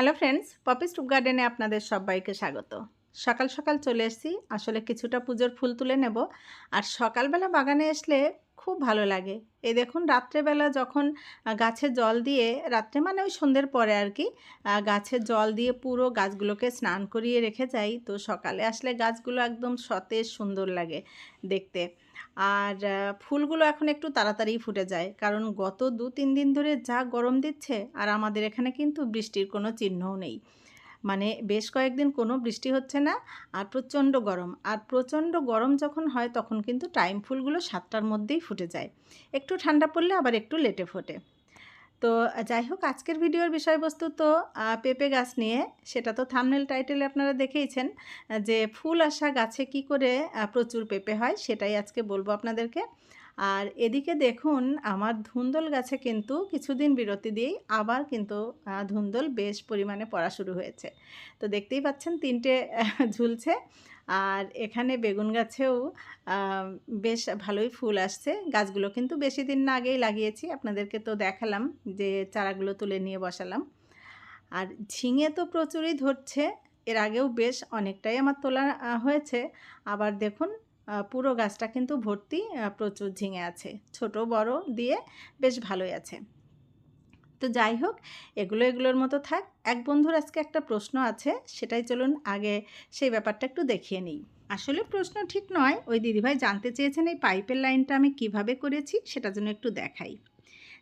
Hello friends poppy stoop গার্ডেনে আপনাদের সবাইকে স্বাগত। সকাল সকাল চলে এসেছি। আসলে কিছুটা পুজোর ফুল তুলে নেব। আর সকালবেলা বাগানে আসলে খুব ভালো লাগে। এই দেখুন, রাত্রেবেলা যখন গাছে জল দিয়ে, রাত্রে মানে ওই সন্ধ্যের পরে আর কি গাছে জল দিয়ে পুরো গাছগুলোকে স্নান করিয়ে রেখে যাই, তো সকালে আসলে গাছগুলো একদম সতেজ সুন্দর লাগে দেখতে। আর ফুলগুলো এখন একটু তাড়াতাড়ি ফুটে যায়। কারণ গত দু তিন দিন ধরে যা গরম দিচ্ছে আর আমাদের এখানে কিন্তু বৃষ্টির কোনো চিহ্নও নেই। মানে বেশ কয়েকদিন কোনো বৃষ্টি হচ্ছে না আর প্রচণ্ড গরম। আর প্রচণ্ড গরম যখন হয় তখন কিন্তু টাইম ফুলগুলো সাতটার মধ্যেই ফুটে যায়। একটু ঠান্ডা পড়লে আবার একটু লেটে ফোটে। তো যাই হোক, আজকের ভিডিওর বিষয়বস্তু তো পেঁপে গাছ নিয়ে, সেটা তো থামনেল টাইটেলে আপনারা দেখেইছেন যে ফুল আসা গাছে কি করে প্রচুর পেঁপে হয়, সেটাই আজকে বলব আপনাদেরকে। আর এদিকে দেখুন, আমার ধুন্দল গাছে কিন্তু কিছুদিন বিরতি দিয়েই আবার কিন্তু ধুন্দল বেশ পরিমাণে পড়া শুরু হয়েছে। তো দেখতেই পাচ্ছেন, তিনটে ঝুলছে। আর এখানে বেগুন গাছেও বেশ ভালোই ফুল আসছে। গাছগুলো কিন্তু বেশি দিন না আগেই লাগিয়েছি। আপনাদেরকে তো দেখালাম যে চারাগুলো তুলে নিয়ে বসালাম। আর ঝিঙে তো প্রচুরই ধরছে। এর আগেও বেশ অনেকটাই আমার তোলা হয়েছে। আবার দেখুন পুরো গাছটা কিন্তু ভর্তি প্রচুর ঝিঙে আছে। ছোট, বড় দিয়ে বেশ ভালোই আছে। তো যাই হোক, এগুলো এগুলোর মতো থাক। এক বন্ধুর আজকে একটা প্রশ্ন আছে, সেটাই চলুন আগে সেই ব্যাপারটা একটু দেখিয়ে নিই। আসলে প্রশ্ন ঠিক নয়, ওই দিদিভাই জানতে চেয়েছেন এই পাইপের লাইনটা আমি কীভাবে করেছি, সেটা যেন একটু দেখাই।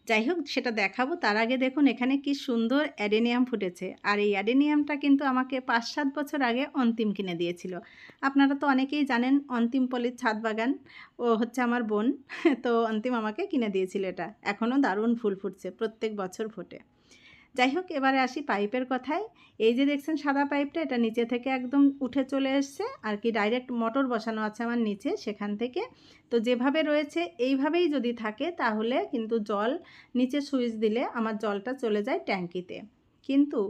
যাই হোক, সেটা দেখাবো। তার আগে দেখুন, এখানে কি সুন্দর অ্যাডেনিয়াম ফুটেছে। আর এই অ্যাডেনিয়ামটা কিন্তু আমাকে পাঁচ সাত বছর আগে অন্তিম কিনে দিয়েছিল। আপনারা তো অনেকেই জানেন, অন্তিম পলির ছাদ বাগান। ও হচ্ছে আমার বোন। তো অন্তিম আমাকে কিনে দিয়েছিল এটা। এখনও দারুণ ফুল ফুটছে, প্রত্যেক বছর ফোটে। যাই হোক, এবারে আসি পাইপের কথায়। এই যে দেখছেন সাদা পাইপটা, এটা নিচে থেকে একদম উঠে চলে এসছে। আর কি ডাইরেক্ট মোটর বসানো আছে আমার নিচে, সেখান থেকে। তো যেভাবে রয়েছে, এইভাবেই যদি থাকে, তাহলে কিন্তু জল নিচে সুইচ দিলে আমার জলটা চলে যায় ট্যাঙ্কিতে। কিন্তু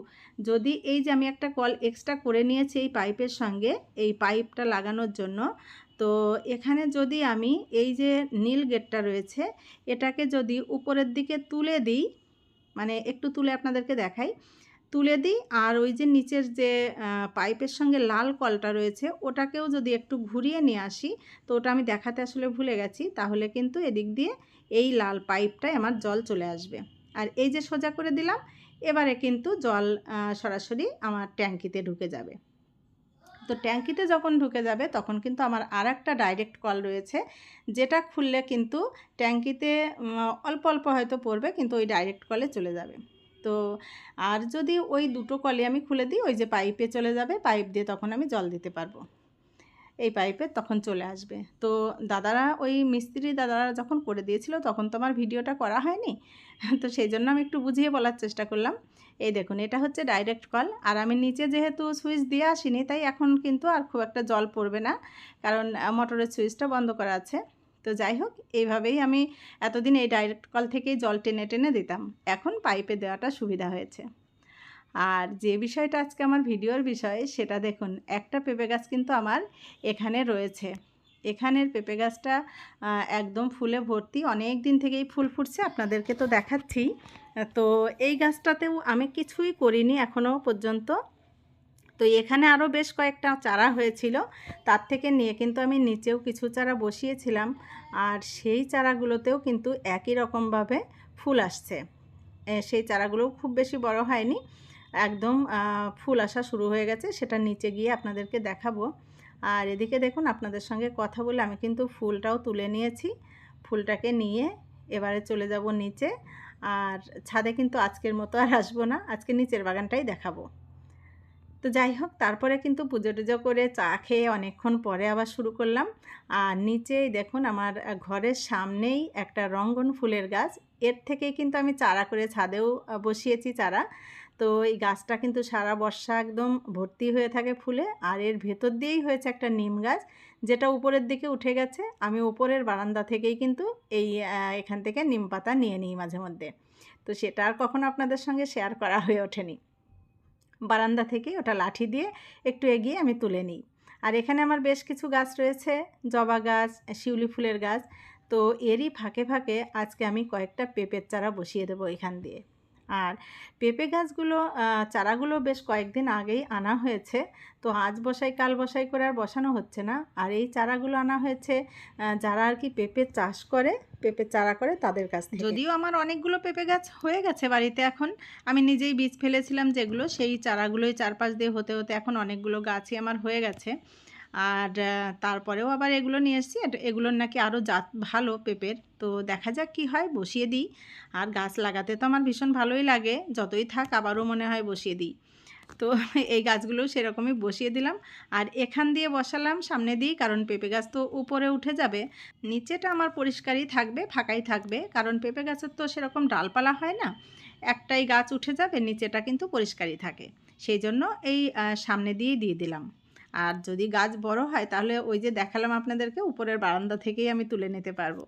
যদি এই যে আমি একটা কল এক্সট্রা করে নিয়েছি এই পাইপের সঙ্গে, এই পাইপটা লাগানোর জন্য, তো এখানে যদি আমি এই যে নীল গেটটা রয়েছে, এটাকে যদি উপরের দিকে তুলে দিই মানে একটু তুলে আপনাদেরকে দেখাই। তুলে দিই, আর ওই যে নিচের যে পাইপের সঙ্গে লাল কলটা রয়েছে, ওটাকেও যদি একটু ঘুরিয়ে নিয়ে আসি, তো ওটা আমি দেখাতে আসলে ভুলে গেছি, তাহলে কিন্তু এদিক দিয়ে এই লাল পাইপটায় আমার জল চলে আসবে। আর এই যে সোজা করে দিলাম, এবারে কিন্তু জল সরাসরি আমার ট্যাঙ্কিতে ঢুকে যাবে। তো ট্যাঙ্কিতে যখন ঢুকে যাবে তখন কিন্তু আমার আর একটা ডাইরেক্ট কল রয়েছে, যেটা খুললে কিন্তু ট্যাঙ্কিতে অল্প অল্প হয়তো পড়বে কিন্তু ওই ডাইরেক্ট কলে চলে যাবে। তো আর যদি ওই দুটো কলে আমি খুলে দিই, ওই যে পাইপে চলে যাবে পাইপ দিয়ে তখন আমি জল দিতে পারব। এই পাইপে তখন চলে আসবে। তো দাদারা, ওই মিস্ত্রি দাদারা যখন করে দিয়েছিল, তখন তো আমার ভিডিওটা করা হয়নি। তো সেই জন্য আমি একটু বুঝিয়ে বলার চেষ্টা করলাম। এই দেখুন, এটা হচ্ছে ডাইরেক্ট কল আর আমি নিচে যেহেতু সুইচ দিয়ে আসিনি, তাই এখন কিন্তু আর খুব একটা জল পড়বে না, কারণ মোটরের সুইচটা বন্ধ করা আছে। তো যাই হোক, এইভাবেই আমি এতদিন এই ডাইরেক্ট কল থেকেই জল টেনে টেনে দিতাম। এখন পাইপে দেওয়াটা সুবিধা হয়েছে। আর যে বিষয়টা আজকে আমার ভিডিওর বিষয়, সেটা দেখুন, একটা পেঁপে গাছ কিন্তু আমার এখানে রয়েছে। এখানের পেঁপে গাছটা একদম ফুলে ভর্তি অনেক দিন থেকেই ফুল ফুটছে, আপনাদেরকে তো দেখাচ্ছি। তো এই গাছটাতেও আমি কিছুই করিনি এখনও পর্যন্ত। তো এখানে আরও বেশ কয়েকটা চারা হয়েছিল, তার থেকে নিয়ে কিন্তু আমি নিচেও কিছু চারা বসিয়েছিলাম। আর সেই চারাগুলোতেও কিন্তু একই রকমভাবে ফুল আসছে। সেই চারাগুলোও খুব বেশি বড় হয়নি। একদম ফুল আসা শুরু হয়ে গেছে। সেটা নিচে গিয়ে আপনাদেরকে দেখাবো। আর এদিকে দেখুন, আপনাদের সঙ্গে কথা বলে আমি কিন্তু ফুলটাও তুলে নিয়েছি। ফুলটাকে নিয়ে এবারে চলে যাব নিচে। আর ছাদে কিন্তু আজকের মতো আর আসব না, আজকে নিচের বাগানটাই দেখাবো। তো যাই হোক, তারপরে কিন্তু পুজো টুজো করে চা খেয়ে অনেকক্ষণ পরে আবার শুরু করলাম। আর নিচেই দেখুন, আমার ঘরের সামনেই একটা রঙ্গন ফুলের গাছ। এর থেকেই কিন্তু আমি চারা করে ছাদেও বসিয়েছি চারা। তো এই গাছটা কিন্তু সারা বর্ষা একদম ভর্তি হয়ে থাকে ফুলে আর এর ভেতর দিয়েই হয়েছে একটা নিম গাছ, যেটা উপরের দিকে উঠে গেছে। আমি উপরের বারান্দা থেকেই কিন্তু এই এখান থেকে নিম পাতা নিয়ে নিই মাঝে মধ্যে। তো সেটা আর কখনো আপনাদের সঙ্গে শেয়ার করা হয়ে ওঠেনি। বারান্দা থেকে ওটা লাঠি দিয়ে একটু এগিয়ে আমি তুলে নিই। আর এখানে আমার বেশ কিছু গাছ রয়েছে, জবা গাছ, শিউলি ফুলের গাছ। তো এরই ফাঁকে ফাঁকে আজকে আমি কয়েকটা পেঁপের চারা বসিয়ে দেবো এখান দিয়ে। আর পেঁপে গাছগুলো চারাগুলো বেশ কয়েকদিন আগেই আনা হয়েছে। তো আজ বসাই, কাল বসাই করে আর বসানো হচ্ছে না। আর এই চারাগুলো আনা হয়েছে যারা আর কি পেঁপে চাষ করে, পেঁপে চারা করে তাদের কাছ থেকে। যদিও আমার অনেকগুলো পেঁপে গাছ হয়ে গেছে বাড়িতে এখন। আমি নিজেই বীজ ফেলেছিলাম যেগুলো, সেই চারাগুলোই চারপাশ দিয়ে হতে হতে এখন অনেকগুলো গাছই আমার হয়ে গেছে। আর তারপরেও আবার এগুলো নিয়ে এসেছি। এগুলোর নাকি আরও জাত ভালো পেঁপের। তো দেখা যাক কি হয়, বসিয়ে দিই। আর গাছ লাগাতে তো আমার ভীষণ ভালোই লাগে। যতই থাক আবারও মনে হয় বসিয়ে দিই। তো এই গাছগুলো সেরকমই বসিয়ে দিলাম। আর এখান দিয়ে বসালাম সামনে দিই, কারণ পেঁপে গাছ তো উপরে উঠে যাবে। নিচেটা আমার পরিষ্কারই থাকবে, ফাঁকাই থাকবে। কারণ পেঁপে গাছের তো সেরকম ডালপালা হয় না। একটাই গাছ উঠে যাবে, নিচেটা কিন্তু পরিষ্কারই থাকে। সেই জন্য এই সামনে দিয়েই দিয়ে দিলাম। আর যদি গাছ বড় হয়, তাহলে ওই যে দেখালাম আপনাদেরকে, উপরের বারান্দা থেকেই আমি তুলে নিতে পারব।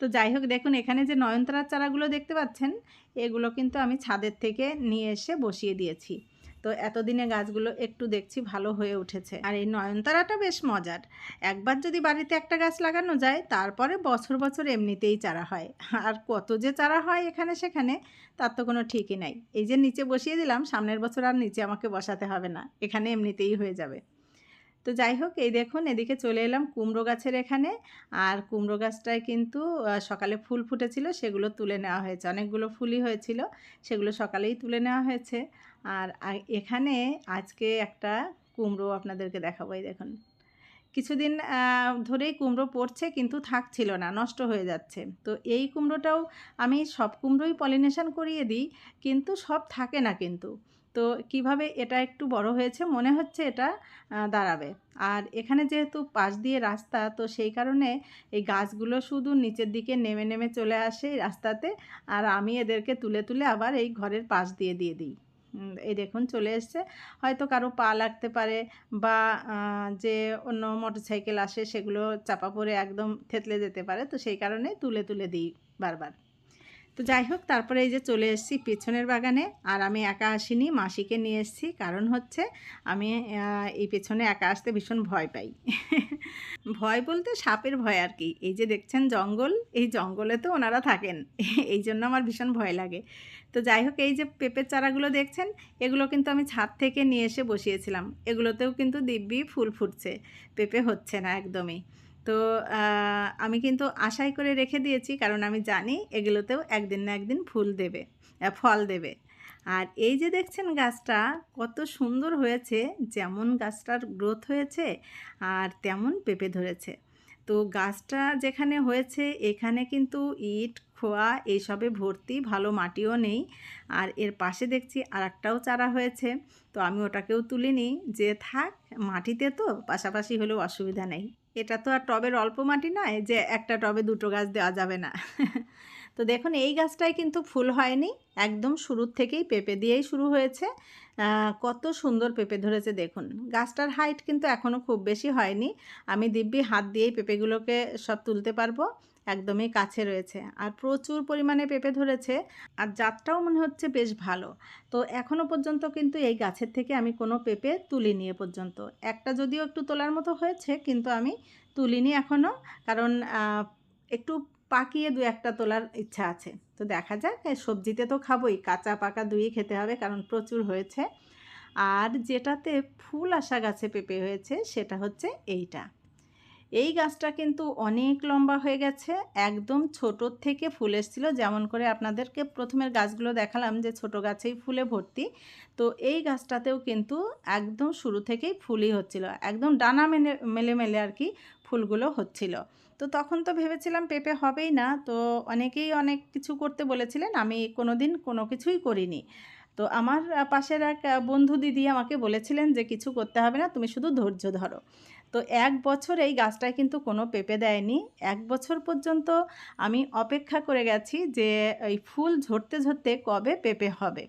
তো যাই হোক, দেখুন, এখানে যে নয়নতারার চারাগুলো দেখতে পাচ্ছেন, এগুলো কিন্তু আমি ছাদের থেকে নিয়ে এসে বসিয়ে দিয়েছি। তো এতদিনে গাছগুলো একটু দেখছি ভালো হয়ে উঠেছে। আর এই নয়নতারাটা বেশ মজার। একবার যদি বাড়িতে একটা গাছ লাগানো যায়, তারপরে বছর বছর এমনিতেই চারা হয়। আর কত যে চারা হয় এখানে সেখানে, তার তো কোনো ঠিকই নাই। এই যে নিচে বসিয়ে দিলাম, সামনের বছর আর নিচে আমাকে বসাতে হবে না। এখানে এমনিতেই হয়ে যাবে। তো যাই হোক, এই দেখুন, এদিকে চলে এলাম কুমড়ো গাছের এখানে। আর কুমড়ো গাছটায় কিন্তু সকালে ফুল ফুটেছিল, সেগুলো তুলে নেওয়া হয়েছে। অনেকগুলো ফুলই হয়েছিল, সেগুলো সকালেই তুলে নেওয়া হয়েছে। আর এখানে আজকে একটা কুমড়ো আপনাদেরকে দেখাবো, এই দেখুন। কিছুদিন ধরেই কুমড়ো পড়ছে কিন্তু থাকছিল না, নষ্ট হয়ে যাচ্ছে। তো এই কুমড়োটাও আমি সব কুমড়োই পলিনেশন করিয়ে দিই, কিন্তু সব থাকে না কিন্তু। তো কীভাবে এটা একটু বড় হয়েছে মনে হচ্ছে এটা দাঁড়াবে। আর এখানে যেহেতু পাশ দিয়ে রাস্তা, তো সেই কারণে এই গাছগুলো শুধু নিচের দিকে নেমে নেমে চলে আসে রাস্তাতে, আর আমি এদেরকে তুলে তুলে আবার এই ঘরের পাশ দিয়ে দিয়ে দিই। এই দেখুন চলে এসছে। হয়তো কারও পা লাগতে পারে বা যে অন্য মোটরসাইকেল আসে সেগুলো চাপা পড়ে একদম থেতলে যেতে পারে। তো সেই কারণে তুলে তুলে দিই বারবার। তো যাই হোক, তারপরে এই যে চলে এসেছি পেছনের বাগানে। আর আমি একা আসিনি, মাসিকে নিয়ে এসেছি। কারণ হচ্ছে আমি এই পেছনে একা আসতে ভীষণ ভয় পাই। ভয় বলতে সাপের ভয় আর কি। এই যে দেখছেন জঙ্গল, এই জঙ্গলে তো ওনারা থাকেন। এই জন্য আমার ভীষণ ভয় লাগে। তো যাই হোক, এই যে পেঁপের চারাগুলো দেখছেন, এগুলো কিন্তু আমি ছাদ থেকে নিয়ে এসে বসিয়েছিলাম। এগুলোতেও কিন্তু দিব্যি ফুল ফুটছে, পেঁপে হচ্ছে না একদমই। তো আমি কিন্তু আশাই করে রেখে দিয়েছি, কারণ আমি জানি এগুলোতেও একদিন না একদিন ফুল দেবে ফল দেবে। আর এই যে দেখছেন গাছটা, কত সুন্দর হয়েছে, যেমন গাছটার গ্রোথ হয়েছে, আর তেমন পেঁপে ধরেছে। তো গাছটা যেখানে হয়েছে, এখানে কিন্তু ইট খোয়া, এইসবে ভর্তি, ভালো মাটিও নেই। আর এর পাশে দেখছি আর একটাও চারা হয়েছে। তো আমি ওটাকেও তুলিনি। যে থাক, মাটিতে তো, পাশাপাশি হলেও অসুবিধা নেই। এটা তো আর টবের অল্প মাটি নয়, যে একটা টবে দুটো গাছ দেওয়া যাবে না। তো দেখুন, এই গাছটায় কিন্তু ফুল হয়নি। একদম শুরুর থেকেই পেঁপে দিয়েই শুরু হয়েছে। কত সুন্দর পেঁপে ধরেছে দেখুন। গাছটার হাইট কিন্তু এখনও খুব বেশি হয়নি। আমি দিব্যি হাত দিয়েই পেঁপেগুলোকে সব তুলতে পারব। একদমই কাছে রয়েছে। আর প্রচুর পরিমাণে পেঁপে ধরেছে। আর জাতটাও মনে হচ্ছে বেশ ভালো। তো এখনও পর্যন্ত কিন্তু এই গাছের থেকে আমি কোনো পেঁপে তুলিনি এ পর্যন্ত। একটা যদিও একটু তোলার মতো হয়েছে, কিন্তু আমি তুলিনি এখনও কারণ একটু পাকিয়ে দু একটা তোলার ইচ্ছা আছে। তো দেখা যাক সবজিতে তো খাবোই, কাঁচা পাকা দুই খেতে হবে, কারণ প্রচুর হয়েছে। আর যেটাতে ফুল আসা গাছে পেঁপে হয়েছে, সেটা হচ্ছে এইটা। এই গাছটা কিন্তু অনেক লম্বা হয়ে গেছে, একদম ছোটোর থেকে ফুল এসেছিল। যেমন করে আপনাদেরকে প্রথমের গাছগুলো দেখালাম যে ছোট গাছেই ফুলে ভর্তি। তো এই গাছটাতেও কিন্তু একদম শুরু থেকেই ফুলই হচ্ছিল, একদম ডানা মেলে মেলে মেলে আর কি ফুলগুলো হচ্ছিল। তো তখন তো ভেবেছিলাম পেঁপে হবেই না, তো অনেকেই অনেক কিছু করতে বলেছিলেন, আমি কোনো দিন কোনো কিছুই করিনি। তো আমার পাশের এক বন্ধু দিদি আমাকে বলেছিলেন যে কিছু করতে হবে না, তুমি শুধু ধৈর্য ধরো। তো এক বছর এই গাছটায় কিন্তু কোনো পেঁপে দেয়নি। এক বছর পর্যন্ত আমি অপেক্ষা করে গেছি যে এই ফুল ঝরতে ঝরতে কবে পেঁপে হবে।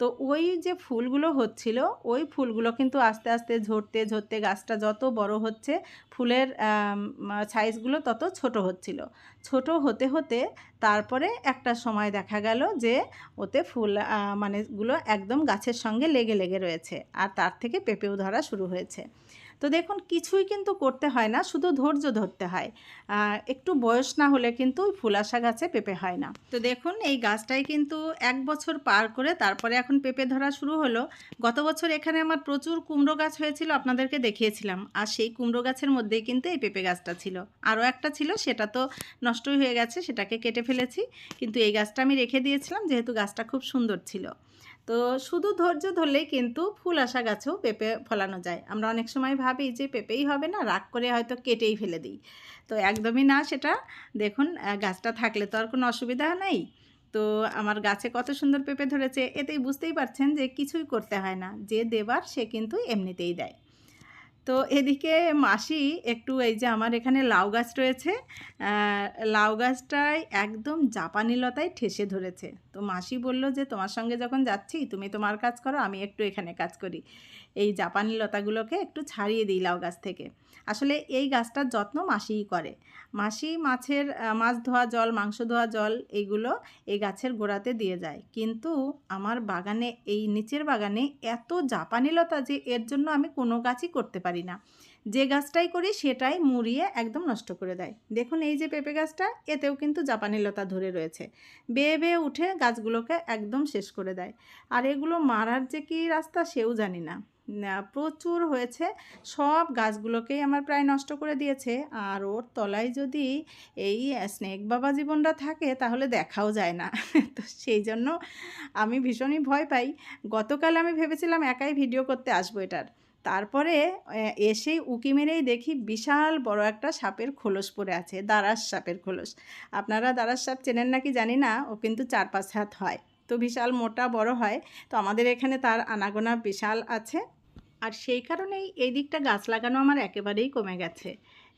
তো ওই যে ফুলগুলো হচ্ছিল ওই ফুলগুলো কিন্তু আস্তে আস্তে ঝরতে ঝরতে গাছটা যত বড় হচ্ছে ফুলের সাইজগুলো তত ছোট হচ্ছিল। ছোট হতে হতে তারপরে একটা সময় দেখা গেল যে ওতে ফুল আহ, মানে গুলো একদম গাছের সঙ্গে লেগে লেগে রয়েছে আর তার থেকে পেঁপেও ধরা শুরু হয়েছে। তো দেখুন, কিছুই কিন্তু করতে হয় না, শুধু ধৈর্য ধরতে হয়। একটু বয়স না হলে কিন্তু ওই ফুলাশা গাছে পেঁপে হয় না। তো দেখুন, এই গাছটাই কিন্তু এক বছর পার করে তারপরে এখন পেঁপে ধরা শুরু হলো। গত বছর এখানে আমার প্রচুর কুমড়ো গাছ হয়েছিল, আপনাদেরকে দেখিয়েছিলাম। আর সেই কুমড়ো গাছের মধ্যেই কিন্তু এই পেঁপে গাছটা ছিল। আরও একটা ছিল, সেটা তো নষ্টই হয়ে গেছে, সেটাকে কেটে ফেলেছি। কিন্তু এই গাছটা আমি রেখে দিয়েছিলাম, যেহেতু গাছটা খুব সুন্দর ছিল। তো শুধু ধৈর্য ধরলেই কিন্তু ফুল আসা গাছেও পেঁপে ফলানো যায়। আমরা অনেক সময় ভাবি যে পেঁপেই হবে না, রাগ করে হয়তো কেটেই ফেলে দিই। তো একদমই না সেটা। দেখুন গাছটা থাকলে তো আর কোনো অসুবিধা নেই। তো আমার গাছে কত সুন্দর পেঁপে ধরেছে, এতেই বুঝতেই পারছেন যে কিছুই করতে হয় না। যে দেবার সে কিন্তু এমনিতেই দেয়। তো এদিকে মাসি একটু এই যে আমার এখানে লাউ গাছ রয়েছে লাউ গাছটায় একদম জাপানি লতায় ঠেসে ধরেছে। তো মাসি বলল যে, তোমার সঙ্গে যখন যাচ্ছি, তুমি তোমার কাজ করো, আমি একটু এখানে কাজ করি। এই জাপানি লতাগুলোকে একটু ছাড়িয়ে দিই লাউ গাছ থেকে। আসলে এই গাছটার যত্ন মাসিই করে। মাসি মাছের মাছ ধোয়া জল, মাংস ধোয়া জল এইগুলো এই গাছের গোড়াতে দিয়ে যায়। কিন্তু আমার বাগানে, এই নিচের বাগানে এত জাপানি লতা যে, এর জন্য আমি কোনো গাছই করতে পারি না। যে গাছটাই করি সেটাই মুড়িয়ে একদম নষ্ট করে দেয়। দেখুন এই যে পেঁপে গাছটা, এতেও কিন্তু জাপানি লতা ধরে রয়েছে। বেয়ে বেয়ে উঠে গাছগুলোকে একদম শেষ করে দেয়। আর এগুলো মারার যে কী রাস্তা সেও জানি না। প্রচুর হয়েছে। সব গাছগুলোকেই আমার প্রায় নষ্ট করে দিয়েছে। আর ওর তলায় যদি এই স্নেক বাবা জীবনটা থাকে, তাহলে দেখাও যায় না। তো সেই জন্য আমি ভীষণই ভয় পাই। গতকাল আমি ভেবেছিলাম একাই ভিডিও করতে আসব এটার। তারপরে এসেই উকি মেরেই দেখি বিশাল বড় একটা সাপের খোলস পড়ে আছে দারাস সাপের খোলস। আপনারা দারাস সাপ চেনেন নাকি জানি না, ও কিন্তু চার পাঁচ হাত হয়। তো বিশাল মোটা বড় হয়। তো আমাদের এখানে তার আনাগোনা বিশাল আছে। আর সেই কারণেই এই দিকটা গাছ লাগানো আমার একেবারেই কমে গেছে।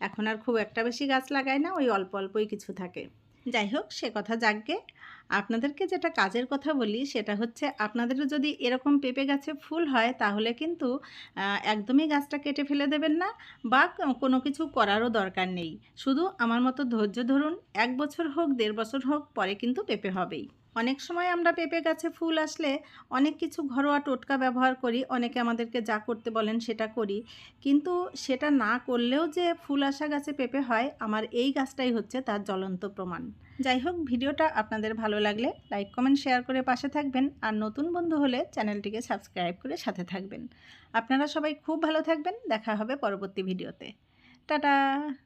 এখন আর খুব একটা বেশি গাছ লাগায় না, ওই অল্প অল্পই কিছু থাকে। যাই হোক, সে কথা যাকগে আপনাদেরকে যেটা কাজের কথা বলি সেটা হচ্ছে আপনাদের যদি এরকম পেঁপে গাছে ফুল হয় তাহলে কিন্তু একদমই গাছটা কেটে ফেলে দেবেন না বা কোনো কিছু করারও দরকার নেই। শুধু আমার মতো ধৈর্য ধরুন, এক বছর হোক, দেড় বছর হোক, পরে কিন্তু পেঁপে হবেই। অনেক সময় আমরা পেঁপে গাছে ফুল আসলে অনেক কিছু ঘরোয়া টোটকা ব্যবহার করি, অনেকে আমাদেরকে যা করতে বলেন সেটা করি। কিন্তু সেটা না করলেও যে ফুল আসা গাছে পেঁপে হয়, আমার এই গাছটাই হচ্ছে তার জ্বলন্ত প্রমাণ। যাই হোক, ভিডিওটা আপনাদের ভালো লাগলে লাইক, কমেন্ট, শেয়ার করে পাশে থাকবেন আর নতুন বন্ধু হলে চ্যানেলটিকে সাবস্ক্রাইব করে সাথে থাকবেন। আপনারা সবাই খুব ভালো থাকবেন, দেখা হবে পরবর্তী ভিডিওতে। টাটা!